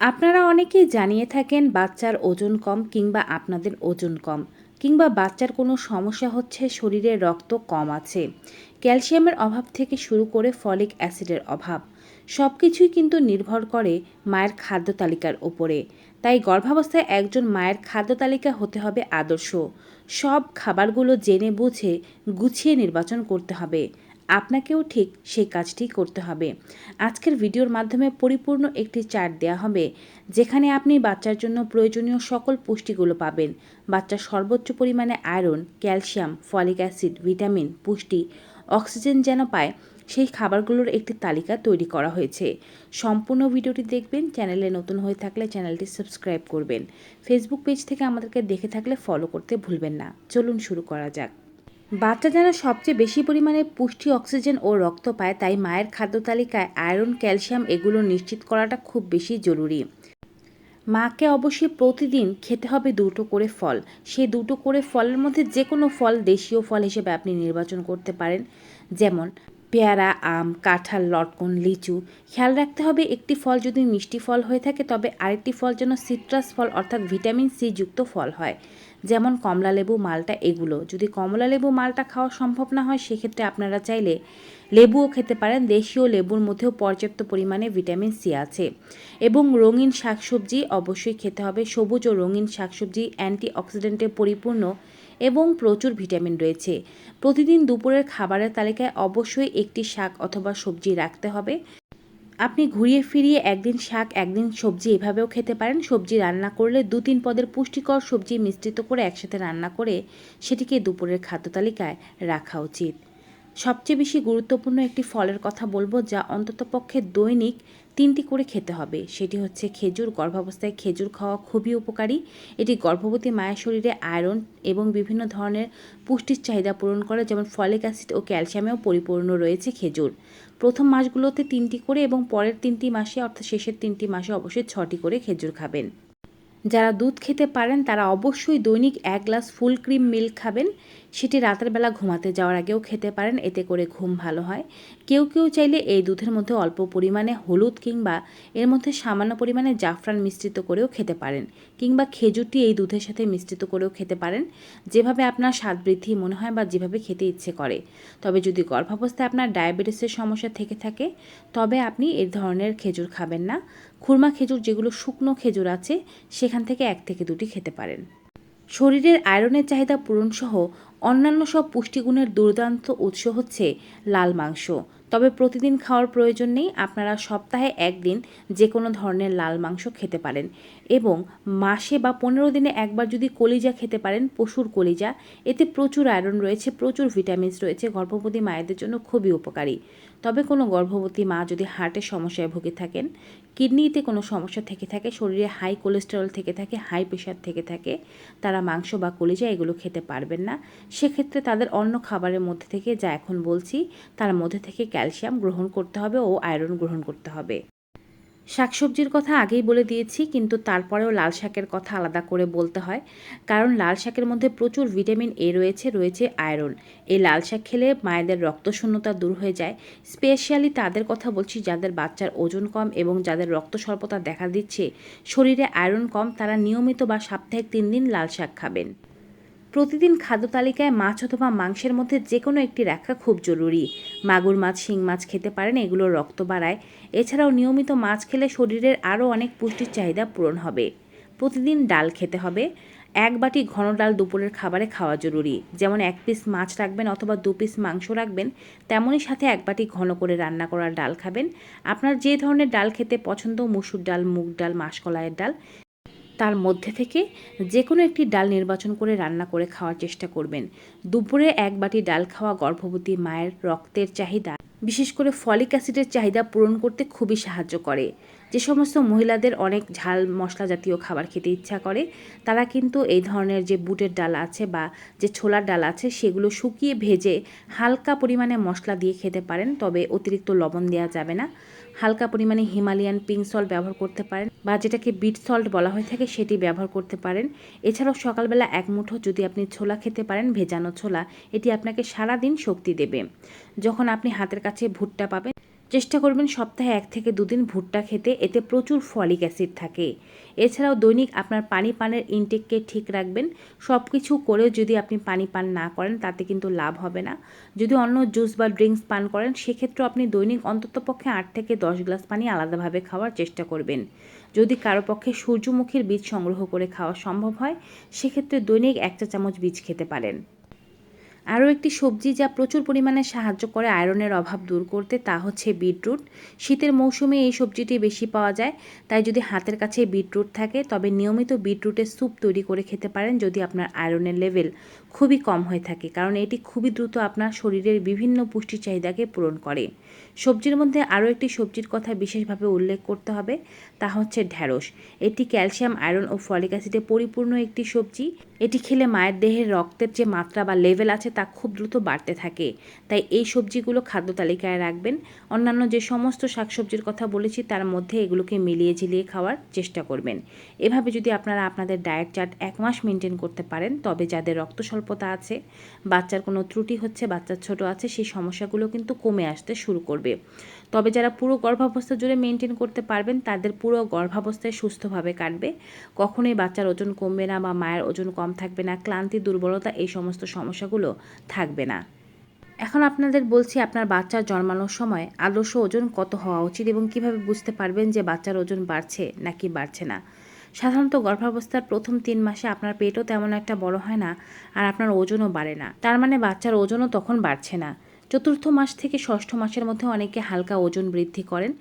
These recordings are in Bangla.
আপনারা অনেকেই জানিয়ে থাকেন বাচ্চার ওজন কম কিংবা আপনাদের ওজন কম, কিংবা বাচ্চার কোনো সমস্যা হচ্ছে শরীরে রক্ত কম আছে। ক্যালসিয়ামের অভাব থেকে শুরু করে ফলিক অ্যাসিডের অভাব সব কিছুই কিন্তু নির্ভর করে মায়ের খাদ্য তালিকার ওপরে তাই গর্ভাবস্থায় একজন মায়ের খাদ্য তালিকা হতে হবে আদর্শ। সব খাবারগুলো জেনে বুঝে গুছিয়ে নির্বাচন করতে হবে। আপনাকেও ঠিক সেই কাজটি করতে হবে। আজকের ভিডিওর মাধ্যমে পরিপূর্ণ একটি চার্ট দেওয়া হবে, যেখানে আপনি বাচ্চার জন্য প্রয়োজনীয় সকল পুষ্টিগুলো পাবেন। বাচ্চার সর্বোচ্চ পরিমাণে iron, calcium, folic acid, vitamin, পুষ্টি, অক্সিজেন যেন পায়, সেই খাবারগুলোর একটি তালিকা তৈরি করা হয়েছে। সম্পূর্ণ ভিডিওটি দেখবেন, চ্যানেলে নতুন হয়ে থাকলে চ্যানেলটি সাবস্ক্রাইব করবেন। ফেসবুক পেজ থেকে আমাদেরকে দেখে থাকলে ফলো করতে ভুলবেন না। চলুন শুরু করা যাক। বাচ্চা যেন সবচেয়ে বেশি পরিমাণে পুষ্টি, অক্সিজেন ও রক্ত পায়, তাই মায়ের খাদ্য তালিকায় আয়রন, ক্যালসিয়াম এগুলো নিশ্চিত করাটা খুব বেশি জরুরি। মাকে অবশ্যই প্রতিদিন খেতে হবে দুটো করে ফল। সেই দুটো করে ফলের মধ্যে যে কোনো ফল দেশীয় ফল হিসেবে আপনি নির্বাচন করতে পারেন। যেমন পেয়ারা, আম, কাঁঠাল, লটকন, লিচু। খেয়াল রাখতে হবে একটি ফল যদি মিষ্টি ফল হয়ে থাকে, তবে আরেকটি ফল যেন সিট্রাস ফল অর্থাৎ ভিটামিন সি যুক্ত ফল হয়, যেমন কমলা লেবু, মালটা, এগুলো। যদি কমলা লেবু, মালটা খাওয়া সম্ভব না হয়, সেক্ষেত্রে আপনারা চাইলে লেবুও খেতে পারেন। দেশীয় লেবুর মধ্যেও পর্যাপ্ত পরিমাণে ভিটামিন সি আছে। এবং রঙিন শাকসবজি অবশ্যই খেতে হবে। সবুজ ও রঙিন শাকসবজি অ্যান্টি অক্সিডেন্টে পরিপূর্ণ। এবং প্রচুর ভিটামিন রয়েছে। প্রতিদিন দুপুরের খাবারের তালিকায় অবশ্যই একটি শাক অথবা সবজি রাখতে হবে। আপনি ঘুরিয়ে ফিরিয়ে একদিন শাক, একদিন সবজি এভাবেও খেতে পারেন। সবজি রান্না করলে দু তিন পদের পুষ্টিকর সবজি মিশ্রিত করে একসাথে রান্না করে সেটিকে দুপুরের খাদ্য তালিকায় রাখা উচিত। সবচেয়ে বেশি গুরুত্বপূর্ণ একটি ফলের কথা বলব যা অন্ততপক্ষে দৈনিক তিনটি করে খেতে হবে। সেটি হচ্ছে খেজুর। গর্ভাবস্থায় খেজুর খাওয়া খুবই উপকারী। এটি গর্ভবতী মায়ের শরীরে আয়রন এবং বিভিন্ন ধরনের পুষ্টির চাহিদা পূরণ করে, যেমন ফলিক অ্যাসিড ও ক্যালসিয়ামেও পরিপূর্ণ রয়েছে খেজুর। প্রথম মাসগুলোতে তিনটি করে এবং পরের তিনটি মাসে, অর্থাৎ শেষের তিনটি মাসে অবশ্যই ছটি করে খেজুর খাবেন। যারা দুধ খেতে পারেন, তারা অবশ্যই দৈনিক এক গ্লাস ফুল ক্রিম মিল্ক খাবেন। সেটি রাতের বেলা ঘুমাতে যাওয়ার আগেও খেতে পারেন, এতে করে ঘুম ভালো হয়। কেউ কেউ চাইলে এই দুধের মধ্যে অল্প পরিমাণে হলুদ কিংবা এর মধ্যে সামান্য পরিমাণে জাফরান মিশ্রিত করেও খেতে পারেন, কিংবা খেজুরটি এই দুধের সাথে মিশ্রিত করেও খেতে পারেন, যেভাবে আপনার স্বাদ বৃদ্ধি মনে হয় বা যেভাবে খেতে ইচ্ছে করে। তবে যদি গর্ভাবস্থায় আপনার ডায়াবেটিসের সমস্যা থেকে থাকে, তবে আপনি এ ধরনের খেজুর খাবেন না। খুরমা খেজুর যেগুলো শুকনো খেজুর আছে, সেখান থেকে এক থেকে দুটি খেতে পারেন। শরীরের আয়রনের চাহিদা পূরণসহ অন্যান্য সব পুষ্টিগুণের দুর্দান্ত উৎস হচ্ছে লাল মাংস। তবে প্রতিদিন খাওয়ার প্রয়োজন নেই, আপনারা সপ্তাহে একদিন যে কোনো ধরনের লাল মাংস খেতে পারেন। এবং মাসে বা পনেরো দিনে একবার যদি কলিজা খেতে পারেন, পশুর কলিজা, এতে প্রচুর আয়রন রয়েছে, প্রচুর ভিটামিনস রয়েছে, গর্ভবতী মায়েদের জন্য খুবই উপকারী। তবে কোনো গর্ভবতী মা যদি হার্টের সমস্যায় ভুগে থাকেন কিডনিতে কোনো সমস্যা থেকে থাকে, শরীরে হাই কোলেস্টেরল থেকে থাকে হাই প্রেশার থেকে থাকে, তারা মাংস বা কলিজা এগুলো খেতে পারবেন না। সেক্ষেত্রে তাদের অন্য খাবারের মধ্যে থেকে যা এখন বলছি, তার মধ্যে থেকে ক্যালসিয়াম গ্রহণ করতে হবে ও আয়রন গ্রহণ করতে হবে। শাকসবজির কথা আগেই বলে দিয়েছি, কিন্তু তারপরেও লাল শাকের কথা আলাদা করে বলতে হয়, কারণ লাল শাকের মধ্যে প্রচুর ভিটামিন এ রয়েছে রয়েছে আয়রন। এই লাল শাক খেলে মায়েদের রক্তশূন্যতা দূর হয়ে যায়। স্পেশালি তাদের কথা বলছি যাদের বাচ্চার ওজন কম এবং যাদের রক্ত স্বল্পতা দেখা দিচ্ছে, শরীরে আয়রন কম, তারা নিয়মিত বা সাপ্তাহিক তিন দিন লাল শাক খাবেন। প্রতিদিন খাদ্য তালিকায় মাছ অথবা মাংসের মধ্যে যে কোনো একটি রাখা খুব জরুরি। মাগুর মাছ, শিং মাছ খেতে পারেন, এগুলো রক্ত বাড়ায়। এছাড়াও নিয়মিত মাছ খেলে শরীরের আরও অনেক পুষ্টির চাহিদা পূরণ হবে। প্রতিদিন ডাল খেতে হবে। এক বাটি ঘন ডাল দুপুরের খাবারে খাওয়া জরুরি। যেমন এক পিস মাছ রাখবেন অথবা দু পিস মাংস রাখবেন, তেমনই সাথে এক বাটি ঘন করে রান্না করা ডাল খাবেন। আপনার যে ধরনের ডাল খেতে পছন্দ, মুসুর ডাল, মুগ ডাল, মাসকলাইয়ের ডাল তার মধ্যে থেকে যে কোনো একটি ডাল নির্বাচন করে রান্না করে খাওয়ার চেষ্টা করবেন। দুপুরে এক বাটি ডাল খাওয়া গর্ভবতী মায়ের রক্তের চাহিদা, বিশেষ করে ফলিক অ্যাসিডের চাহিদা পূরণ করতে খুবই সাহায্য করে। যে সমস্ত মহিলাদের অনেক ঝাল মশলা জাতীয় খাবার খেতে ইচ্ছা করে, তারা কিন্তু এই ধরনের যে বুটের ডাল আছে বা যে ছোলার ডাল আছে, সেগুলো শুকিয়ে ভেজে হালকা পরিমাণে মশলা দিয়ে খেতে পারেন, তবে অতিরিক্ত লবণ দেওয়া যাবে না। হালকা পরিমাণে হিমালয়ান পিঙ্ক সল্ট ব্যবহার করতে পারেন বা যেটাকে বিট সল্ট বলা হয়ে থাকে সেটি ব্যবহার করতে পারেন। এছাড়াও সকালবেলা এক মুঠো যদি আপনি ছোলা খেতে পারেন, ভেজানো ছোলা, এটি আপনাকে সারা দিন শক্তি দেবে। যখন আপনি হাতের কাছে ভুট্টা পাবেন, চেষ্টা করবেন সপ্তাহে এক থেকে দুদিন ভুট্টা খেতে, এতে প্রচুর ফলিক অ্যাসিড থাকে। এছাড়াও দৈনিক আপনার পানি পানের ইনটেককে ঠিক রাখবেন। সব কিছু করেও যদি আপনি পানি পান না করেন, তাতে কিন্তু লাভ হবে না। যদি অন্য জুস বা ড্রিঙ্কস পান করেন, সেক্ষেত্রেও আপনি দৈনিক অন্ততপক্ষে আট থেকে দশ গ্লাস পানি আলাদাভাবে খাওয়ার চেষ্টা করবেন। যদি কারও পক্ষে সূর্যমুখীর বীজ সংগ্রহ করে খাওয়া সম্ভব হয়, সেক্ষেত্রে দৈনিক একটা চামচ বীজ খেতে পারেন। আরও একটি সবজি যা প্রচুর পরিমাণে সাহায্য করে আয়রনের অভাব দূর করতে, তা হচ্ছে বিটরুট। শীতের মৌসুমে এই সবজিটি বেশি পাওয়া যায়, তাই যদি হাতের কাছে বিটরুট থাকে, তবে নিয়মিত বিটরুটের স্যুপ তৈরি করে খেতে পারেন যদি আপনার আয়রনের লেভেল খুবই কম হয়ে থাকে, কারণ এটি খুবই দ্রুত আপনার শরীরের বিভিন্ন পুষ্টি চাহিদাকে পূরণ করে। সবজির মধ্যে আরও একটি সবজির কথা বিশেষভাবে উল্লেখ করতে হবে, তা হচ্ছে ঢ্যাঁড়স এটি ক্যালসিয়াম, আয়রন ও ফলিক অ্যাসিডে পরিপূর্ণ একটি সবজি। এটি খেলে মায়ের দেহের রক্তের যে মাত্রা বা লেভেল আছে তা খুব দ্রুত বাড়তে থাকে। তাই এই সবজিগুলো খাদ্য তালিকায় রাখবেন। অন্যান্য যে সমস্ত শাকসবজির কথা বলেছি, তার মধ্যে এগুলোকে মিলিয়ে ঝিলিয়ে খাওয়ার চেষ্টা করবেন। এভাবে যদি আপনারা আপনাদের ডায়েট চার্ট এক মাস মেনটেন করতে পারেন, তবে যাদের রক্ত স্বল্পতা আছে, বাচ্চার কোনো ত্রুটি হচ্ছে বাচ্চার ছোট আছে, সেই সমস্যাগুলো কিন্তু কমে আসতে শুরু করবে। তবে যারা পুরো গর্ভাবস্থা জুড়ে মেনটেন করতে পারবেন, তাদের পুরো গর্ভাবস্থায় সুস্থভাবে কাটবে। কখনোই বাচ্চার ওজন কমবে না বা মায়ের ওজন কম থাকবে না, ক্লান্তি, দুর্বলতা এই সমস্ত সমস্যাগুলো থাকবে না। এখন আপনাদের বলছি, আপনার বাচ্চার জন্মানোর সময় আদর্শ ওজন কত হওয়া উচিত এবং কীভাবে বুঝতে পারবেন যে বাচ্চার ওজন বাড়ছে নাকি বাড়ছে না? সাধারণত গর্ভাবস্থার প্রথম তিন মাসে আপনার পেটও তেমন একটা বড় হয় না আর আপনার ওজনও বাড়ে না। তার মানে বাচ্চার ওজনও তখন বাড়ছে না। চতুর্থ মাস থেকে ষষ্ঠ মাসের মধ্যে অনেকে হালকা ওজন বৃদ্ধি করেন।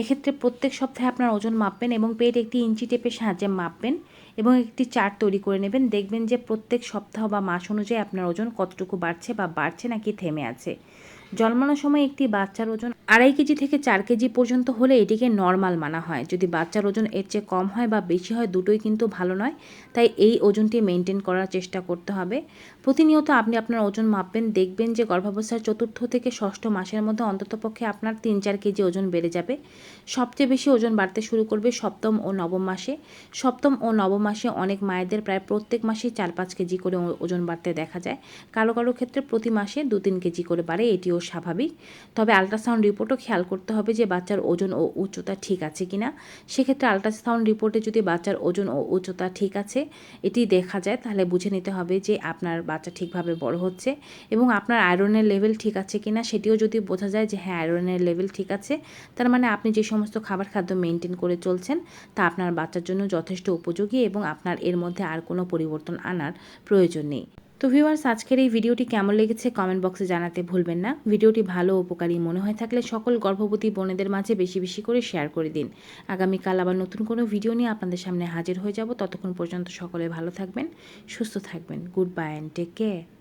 এক্ষেত্রে প্রত্যেক সপ্তাহে আপনার ওজন মাপবেন এবং পেট একটি ইঞ্চি টেপের সাহায্যে মাপবেন এবং একটি চার্ট তৈরি করে নেবেন। দেখবেন যে প্রত্যেক সপ্তাহ বা মাস অনুযায়ী আপনার ওজন কতটুকু বাড়ছে বা বাড়ছে নাকি থেমে আছে। জন্মানোর সময় একটি বাচ্চার ওজন আড়াই কেজি থেকে চার কেজি পর্যন্ত হলে এটিকে নর্মাল মানা হয়। যদি বাচ্চার ওজন এর চেয়ে কম হয় বা বেশি হয়, দুটোই কিন্তু ভালো নয়। তাই এই ওজনটি মেনটেন করার চেষ্টা করতে হবে। প্রতিনিয়ত আপনি আপনার ওজন মাপবেন, দেখবেন যে গর্ভাবস্থার চতুর্থ থেকে ষষ্ঠ মাসের মধ্যে অন্ততপক্ষে আপনার তিন চার কেজি ওজন বেড়ে যাবে। সবচেয়ে বেশি ওজন বাড়তে শুরু করবে সপ্তম ও নবম মাসে। সপ্তম ও নবম মাসে অনেক মায়েদের প্রায় প্রত্যেক মাসেই চার পাঁচ কেজি করে ওজন বাড়তে দেখা যায়। কারও কারও ক্ষেত্রে প্রতি মাসে দু তিন কেজি করে বাড়ে, এটিও স্বাভাবিক। তবে আলট্রাসাউন্ড রিপোর্টও খেয়াল করতে হবে যে বাচ্চার ওজন ও উচ্চতা ঠিক আছে কিনা। সেক্ষেত্রে আলট্রাসাউন্ড রিপোর্টে যদি বাচ্চার ওজন ও উচ্চতা ঠিক আছে এটি দেখা যায়, তাহলে বুঝে নিতে হবে যে আপনার বাচ্চা ঠিকভাবে বড় হচ্ছে এবং আপনার আয়রনের লেভেল ঠিক আছে কিনা সেটিও যদি বোঝা যায় যে হ্যাঁ আয়রনের লেভেল ঠিক আছে, তার মানে আপনি যে সমস্ত খাবার খাদ্য মেনটেন করে চলছেন, তা আপনার বাচ্চার জন্য যথেষ্ট উপযোগী এবং আপনার এর মধ্যে আর কোনো পরিবর্তন আনার প্রয়োজন নেই। তো ভিউয়ার্স আজকের এই ভিডিওটি কেমন লেগেছে কমেন্ট বক্সে জানাতে ভুলবেন না। ভিডিওটি ভালো উপকারী মনে হয়ে থাকলে সকল গর্ভবতী বোনেদের মাঝে বেশি বেশি করে শেয়ার করে দিন। আগামীকাল আবার নতুন কোনো ভিডিও নিয়ে আপনাদের সামনে হাজির হয়ে যাব। ততক্ষণ পর্যন্ত সকলে ভালো থাকবেন, সুস্থ থাকবেন। Good bye and take care